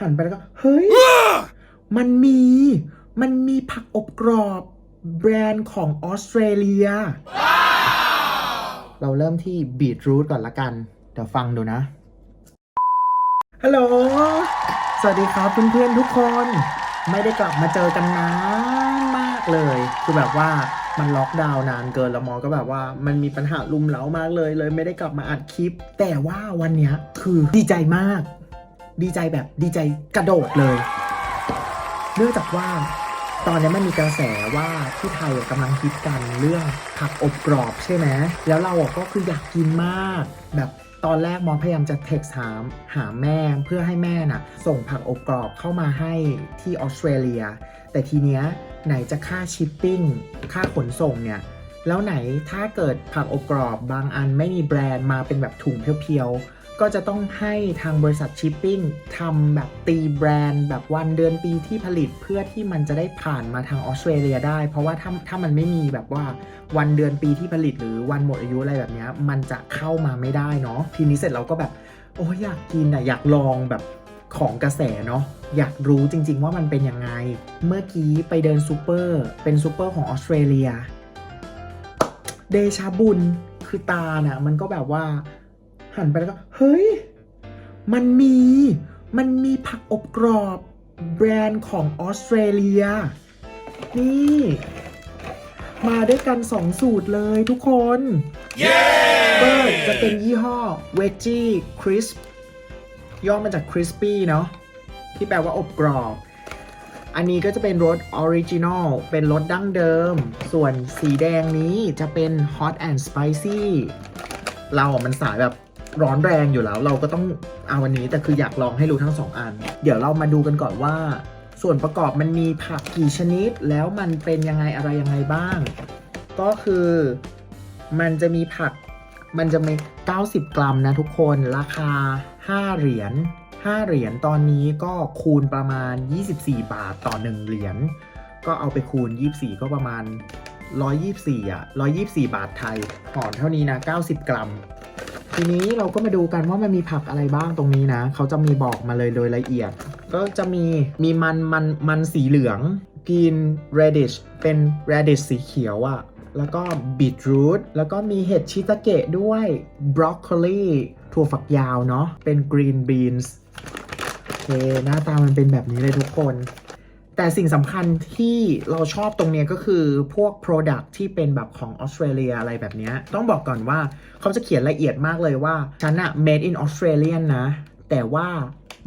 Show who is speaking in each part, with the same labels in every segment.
Speaker 1: หันไปแล้วก็ เฮ้ย มันมี มันมีผักอบกรอบ แบรนด์ของออสเตรเลีย เราเริ่มที่บีทรูทก่อนละกัน เดี๋ยวฟังดูนะ ฮัลโหล สวัสดีครับเพื่อนๆทุกคน ไม่ได้กลับมาเจอกันนานมากเลย คือแบบว่ามันล็อกดาวน์นานเกินแล้วหมอก็แบบว่ามันมีปัญหาลุมเล้ามากเลยเลย ไม่ได้กลับมาอัดคลิป แต่ว่าวันเนี้ยคือดีใจมาก ดีใจแบบดีใจกระโดดเลย เนื่องจากว่าตอนนี้มันมีกระแสว่าที่ไทยกำลังฮิตกันเรื่องผักอบกรอบใช่ไหมแล้วเราก็คืออยากกินมาก แบบตอนแรกมองพยายามจะเท็กซ์หาหาแม่เพื่อให้แม่น่ะ ส่งผักอบกรอบเข้ามาให้ที่ออสเตรเลีย แต่ทีเนี้ยไหนจะค่าชิปปิ้งค่าขนส่งเนี่ยแล้วไหนถ้าเกิดผักอบกรอบบางอันไม่มีแบรนด์มาเป็นแบบถุงเพียวๆ ก็จะต้องให้ทางบริษัทชิปปิ้งทำแบบตีแบรนด์ แบบวันเดือนปีที่ผลิตเพื่อที่มันจะได้ผ่านมาทางออสเตรเลียได้ เพราะว่าถ้าถ้ามันไม่มีแบบว่าวันเดือนปีที่ผลิตหรือวันหมดอายุอะไรแบบนี้มันจะเข้ามาไม่ได้เนาะทีนี้เสร็จเราก็แบบโอ้ยอยากกินอะอยากลองแบบของกระแสเนาะอยากรู้จริง ๆ ว่ามันเป็นยังไง เมื่อกี้ไปเดินซูเปอร์เป็นซูเปอร์ของออสเตรเลียเดชาบุญคือตาน่ะมันก็แบบว่า หันไปแล้วก็ เฮ้ย มันมี มันมีผักอบกรอบแบรนด์ของออสเตรเลีย นี่ มาด้วยกันสองสูตรเลยทุกคน
Speaker 2: เย้
Speaker 1: ก็จะเป็นยี่ห้อ Veggie Crisp ย่อมาจาก Crispy เนาะที่แปลว่าอบกรอบ อันนี้ก็จะเป็นรสออริจินอล เป็นรสดั้งเดิม ส่วนสีแดงนี้จะเป็น Hot and Spicy เราอะมันสายแบบ ร้อนแรงอยู่แล้ว เราก็ต้องเอาวันนี้แต่คืออยากลองให้รู้ทั้งสองอัน เดี๋ยวเรามาดูกันก่อนว่า ส่วนประกอบมันมีผักกี่ชนิด แล้วมันเป็นยังไงอะไรยังไงบ้าง ก็คือมันจะมีผักมันจะมี 90 กรัมนะทุกคนราคา 5 เหรียญ5เหรียญตอนนี้ก็คูณประมาณ 24 บาทต่อ 1 เหรียญก็เอาไปคูณ 24 ก็ประมาณ 124 อะ 124 บาทไทยห่อเท่านี้นะ 90 กรัม ทีนี้เราก็มาดูกันว่ามันมีผักอะไรบ้างตรงนี้นะ เขาจะมีบอกมาเลยโดยละเอียด ก็จะมีมีมันมันมันสีเหลือง green radish เป็น radish สีเขียวอะ่ะแล้วก็ beetroot แล้วก็มีเห็ดชิตาเกะด้วย broccoli ถั่วฝักยาวเนาะเป็น green beans โอเคหน้าตามันเป็นแบบนี้เลยทุกคน แต่สิ่งสำคัญที่เราชอบตรงนี้ก็คือพวก Product ที่เป็นแบบของออสเตรเลียอะไรแบบนี้ ต้องบอกก่อนว่าเขาจะเขียนละเอียดมากเลยว่า ฉันอะ made in Australia นะ แต่ว่า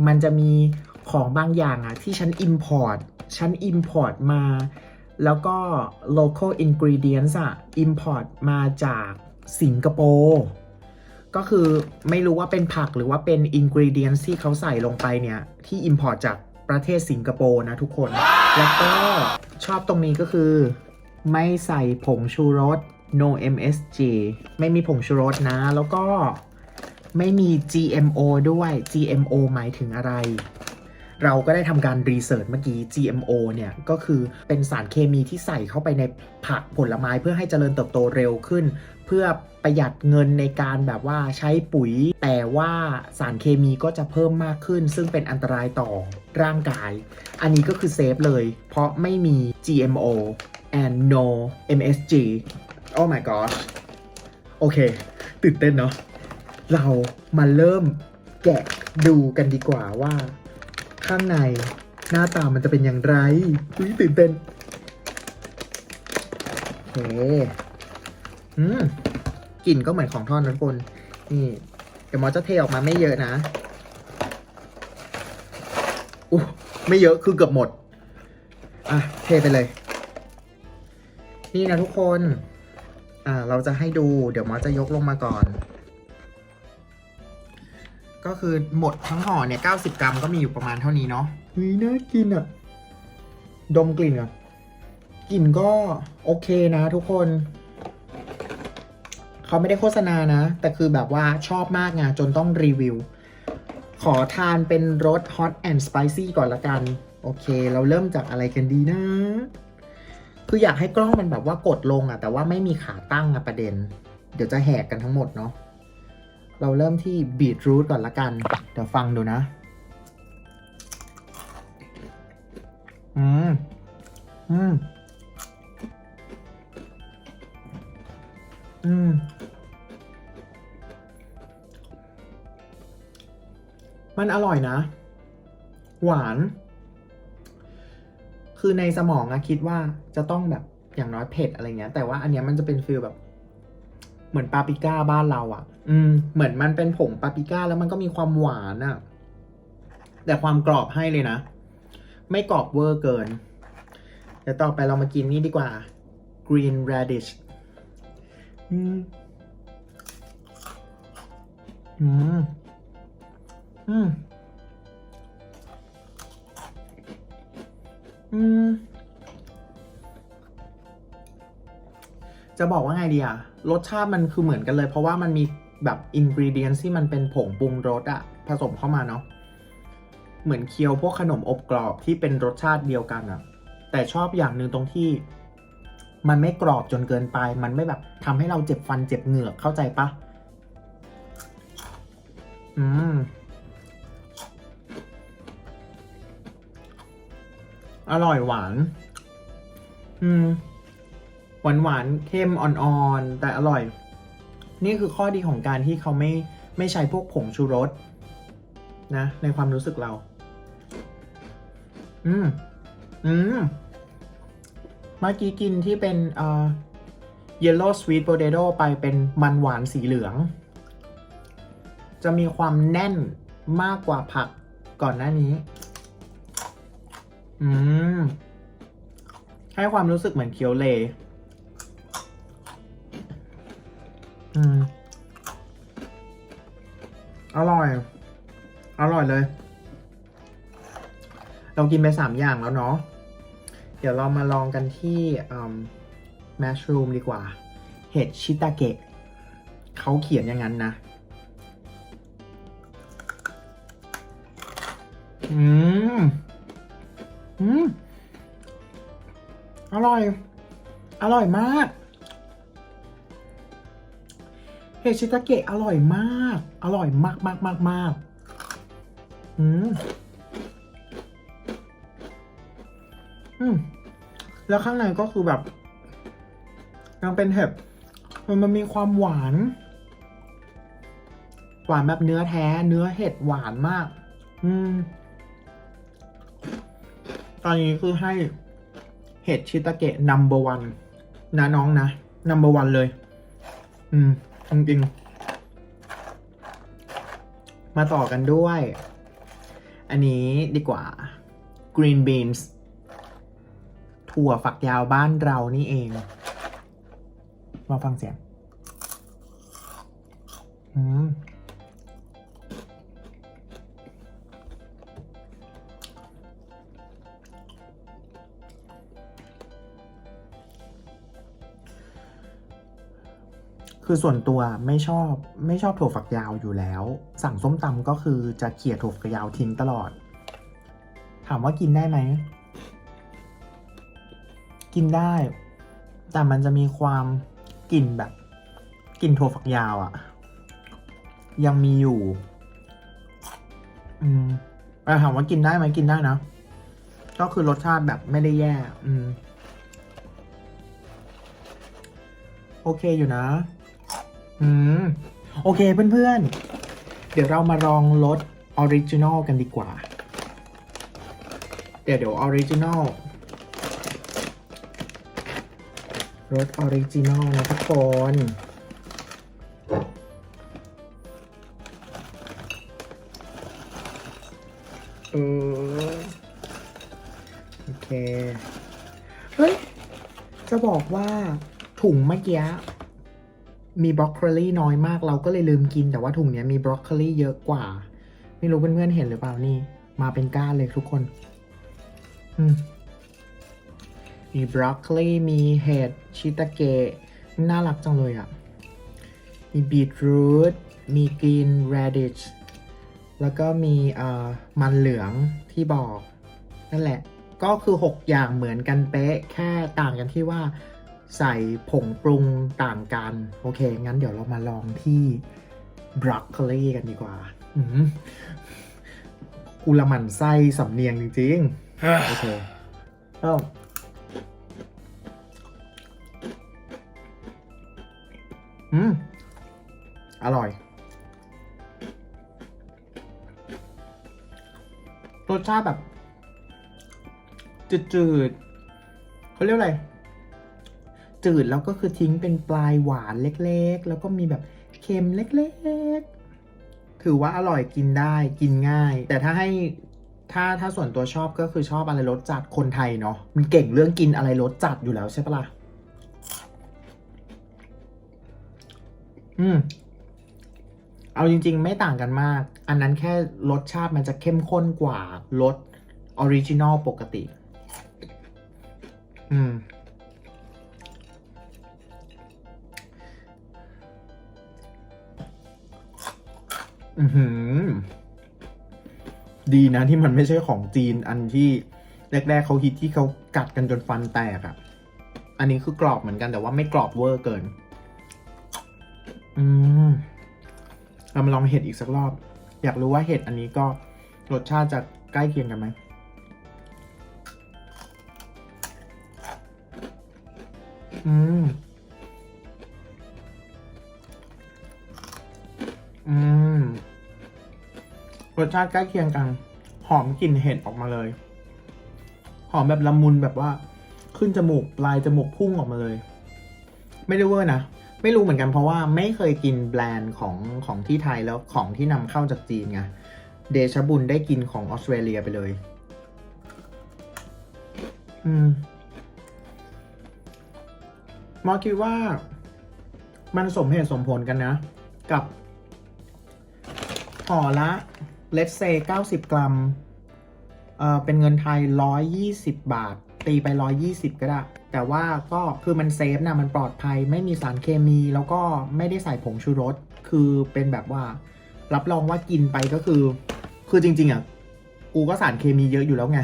Speaker 1: มันจะมีของบางอย่างอะที่ฉัน import ฉัน import มา แล้วก็ local ingredients อะ import มาจากสิงคโปร์ก็คือไม่รู้ว่าเป็นผักหรือว่าเป็น ingredients ที่เขาใส่ลงไปเนี่ย ที่ import จาก ประเทศสิงคโปร์นะทุกคน แล้วก็ชอบตรงนี้ก็คือ ไม่ใส่ผงชูรส no MSG ไม่มีผงชูรสนะ แล้วก็ไม่มี GMO ด้วย GMO หมายถึงอะไร เราก็ได้ทำการรีเสิร์ชเมื่อกี้ GMO เนี่ยก็คือเป็นสารเคมีที่ใส่เข้าไปในผักผลไม้เพื่อให้เจริญเติบโตเร็วขึ้น เพื่อประหยัดเงินในการแบบว่าใช้ปุ๋ย ว่าสารเคมีก็จะเพิ่มมากขึ้น ซึ่งเป็นอันตรายต่อร่างกาย อันนี้ก็คือเซฟเลย เพราะไม่มี GMO and no MSG oh my gosh โอเค ตื่นเต้นเนาะเรามาเริ่มแกะดูกันดีกว่าว่า ข้างในหน้าตามันจะเป็นอย่างไรอุ๊ยตื่นเต้นโอเคอืมกลิ่นก็เหมือนของทอดนะทุกคนนี่ ดี๋ยวหมอจะเทออกมาไม่เยอะนะอู้ไม่เยอะคือเกือบหมด อะ เทไปเลย นี่นะทุกคน อ่า เราจะให้ดู เดี๋ยวหมอจะยกลงมาก่อน ก็คือหมดทั้งห่อเนี่ย 90 กรัมก็มีอยู่ประมาณเท่านี้เนาะเฮ้ยน่ากินอะ ดมกลิ่นก่อนกลิ่นก็โอเคนะทุกคน เขาไม่ได้โฆษณานะ แต่คือแบบว่าชอบมากไงจนต้องรีวิว ขอทานเป็นรส hot and spicy ก่อนละกัน โอเค เราเริ่มจากอะไรกันดีนะ คืออยากให้กล้องมันแบบว่ากดลงอะแต่ว่าไม่มีขาตั้งอะประเด็น เดี๋ยวจะแหกกันทั้งหมดเนาะเราเริ่มที่บีทรูทก่อนละกัน เดี๋ยวฟังดูนะ อืม อืม อืม มันอร่อยนะ หวาน คือในสมองอะคิดว่าจะต้องแบบอย่างน้อยเผ็ดอะไรเงี้ย แต่ว่าอันเนี้ยมันจะเป็นฟีลแบบ เหมือนปาปิก้าบ้านเราอะอืม เหมือนมันเป็นผงปาปิก้าแล้วมันก็มีความหวานอะแต่ความกรอบให้เลยนะ ไม่กรอบเวอร์เกินเดี๋ยวต่อไปเรามากินนี่ดีกว่า green radish อืม อืม อืม อืม จะบอกว่าไงดีอะรสชาติมันคือเหมือนกันเลย เพราะว่ามันมีแบบอินก e เดียนที่มันเป็นผงปรุงรสอะผสมเข้ามาเนาะ เหมือนเคี้ยวพวกขนมอบกรอบที่เป็นรสชาติเดียวกันอะแต่ชอบอย่างหนึ่งตรงที่ มันไม่กรอบจนเกินไป มันไม่แบบทำให้เราเจ็บฟันเจ็บเหงือกเข้าใจปะอืม อร่อยหวาน อืม หวานหวานเข้มอ่อนๆ แต่อร่อย นี่คือข้อดีของการที่เขาไม่ไม่ใช้พวกผงชูรส นะ ในความรู้สึกเรา อืม อืม เมื่อกี้กินที่เป็นเอ่อ yellow sweet potato ไปเป็นมันหวานสีเหลือง จะมีความแน่นมากกว่าผักก่อนหน้านี้ อืม ให้ความรู้สึกเหมือนเคียวเล อืม อร่อย อร่อยเลย เรากินไปสามอย่างแล้วเนาะ เดี๋ยวเรามาลองกันที่แมชรูมดีกว่า เห็ดชิตาเกะ เขาเขียนอย่างนั้นนะ อืม อืม อร่อย อร่อยมากเห็ดชิตาเกะอร่อยมาก อร่อยมากมากมากมากอืม อืม แล้วข้างในก็คือแบบยังเป็นเห็ดมันมันมีความหวาน หวานแบบเนื้อแท้ เนื้อเห็ดหวานมาก อืม ตอนนี้คือให้เห็ดชิตาเกะ number one นะน้องนะ number one เลย อืม จริงๆ มาต่อกันด้วย อันนี้ดีกว่า green beans ถั่วฝักยาวบ้านเรานี่เอง มาฟังเสียง อืม คือส่วนตัวไม่ชอบไม่ชอบถั่วฝักยาวอยู่แล้ว สั่งส้มตำก็คือจะเขี่ยถั่วฝักยาวทิ้งตลอด ถามว่ากินได้ไหม กินได้ แต่มันจะมีความกลิ่นแบบกลิ่นถั่วฝักยาวอะ่ะ ยังมีอยู่ อืมแต่ถามว่ากินได้ไหมกินได้นะ ก็คือรสชาติแบบไม่ได้แย่ อืมโอเคอยู่นะ อืม โอเคเพื่อนๆ เดี๋ยวเรามาลองรสออริจินอลกันดีกว่า เดี๋ยวเดี๋ยวออริจินอลรสออริจินอลนะทุกคนเออโอเค เฮ้ย จะบอกว่าถุงเมื่อกี้ มีบรอกโคลีน้อยมาก เราก็เลยลืมกินแต่ว่าถุงนี้มีบรอกโคลีเยอะกว่า ไม่รู้เพื่อนๆเห็นหรือเปล่านี่ มาเป็นก้านเลยทุกคน อืมมีบรอกโคลีมีเห็ดชิตาเกะน่ารักจังเลยอะ มีบีทรูทมีกรีนแรดิชแล้วก็มีเอ่อมันเหลืองที่บอก นั่นแหละ ก็คือ 6 อย่างเหมือนกันเป๊ะ แค่ต่างกันที่ว่า ใส่ผงปรุงต่างกัน โอเค งั้นเดี๋ยวเรามาลองที่บรอกโคลีกันดีกว่า อืมกูละมันไส้สำเนียงจริงๆ โอเคเริ่มอืม อร่อย รสชาติแบบ จืดๆเขาเรียกอะไร จืดแล้วก็คือทิ้งเป็นปลายหวานเล็กๆ แล้วก็มีแบบเค็มเล็กๆ ถือว่าอร่อยกินได้กินง่าย แต่ถ้าให้ถ้าถ้าส่วนตัวชอบก็คือชอบอะไรรสจัดคนไทยเนาะมันเก่งเรื่องกินอะไรรสจัดอยู่แล้วใช่ปะล่ะอืมเอาจริง ๆ ไม่ต่างกันมาก อันนั้นแค่รสชาติมันจะเข้มข้นกว่ารสออริจินอลปกติ อืม อือหือ ดีนะที่มันไม่ใช่ของจีนอันที่แรกๆเขาฮิตที่เขากัดกันจนฟันแตกอะ่ะอันนี้คือกรอบเหมือนกันแต่ว่าไม่กรอบเวอร์เกิน อืมเรามาลองเห็ดอีกสักรอบ อยากรู้ว่าเห็ดอันนี้ก็รสชาติจะใกล้เคียงกันไหมอืม อืม สชาติใกล้เคียงกัน หอมกลิ่นเห็ดออกมาเลย หอมแบบละมุนแบบว่า ขึ้นจมูกปลายจมูกพุ่งออกมาเลย ไม่ได้เวอร์นะไม่รู้เหมือนกันเพราะว่าไม่เคยกินแบรนด์ของของที่ไทยแล้วของที่นำเข้าจากจีนไงเดชบุญได้กินของออสเตรเลียไปเลย อืมมอคิดว่ามันสมเหตุสมผลกันนะ กับห่อละ let's say 90 กรัม เอ่อ เป็นเงินไทย 120 บาท ตีไป 120 ก็ได้ แต่ว่าก็คือมันเซฟนะ มันปลอดภัย ไม่มีสารเคมี แล้วก็ไม่ได้ใส่ผงชูรส คือเป็นแบบว่า รับรองว่ากินไปก็คือ คือจริง ๆ อะ กูก็สารเคมีเยอะอยู่แล้วไง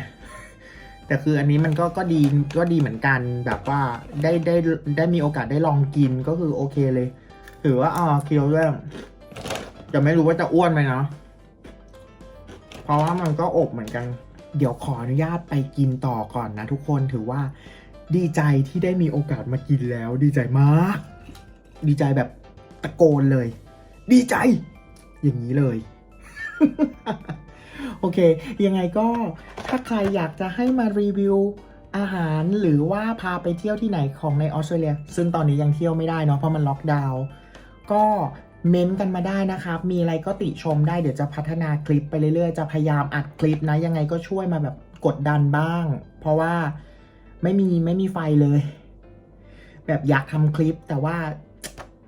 Speaker 1: แต่คืออันนี้มันก็ ก็ดี ก็ดีเหมือนกัน แบบว่า ได้ ได้ ได้มีโอกาสได้ลองกิน ก็คือโอเคเลย ถือว่าอ่าเคียวด้วยจะไม่รู้ว่าจะอ้วนไหมเนาะ เพราะว่ามันก็อบเหมือนกัน เดี๋ยวขออนุญาตไปกินต่อก่อนนะทุกคนถือว่าดีใจที่ได้มีโอกาสมากินแล้ว ดีใจมาก ดีใจแบบตะโกนเลย ดีใจ อย่างนี้เลย โอเค ยังไงก็ถ้าใครอยากจะให้มารีวิวอาหารหรือว่าพาไปเที่ยวที่ไหนของในออสเตรเลีย ซึ่งตอนนี้ยังเที่ยวไม่ได้เนาะเพราะมันล็อกดาวน์ก็ เม้นต์กันมาได้นะครับ มีอะไรก็ติชมได้เดี๋ยวจะพัฒนาคลิปไปเรื่อยๆ จะพยายามอัดคลิปนะ ยังไงก็ช่วยมาแบบกดดันบ้าง เพราะว่าไม่มีไม่มีไฟเลย แบบอยากทำคลิปแต่ว่า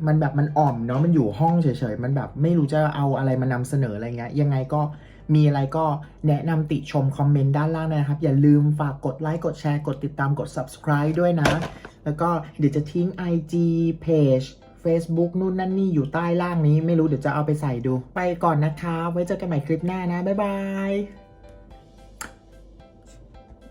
Speaker 1: มันแบบมันอ่อมเนาะมันอยู่ห้องเฉยๆ มันแบบไม่รู้จะเอาอะไรมานำเสนออะไรเงี้ยยังไงก็มีอะไรก็แนะนำติชมคอมเมนต์ด้านล่างนะครับ อย่าลืมฝากกดไลค์กดแชร์กดติดตามกด subscribe ด้วยนะ แล้วก็เดี๋ยวจะทิ้ง IG Page Facebook นู่นนั่นนี่อยู่ใต้ล่างนี้ไม่รู้เดี๋ยวจะเอาไปใส่ดู ไปก่อนนะคะ ไว้เจอกันใหม่คลิปหน้านะ บ๊ายบาย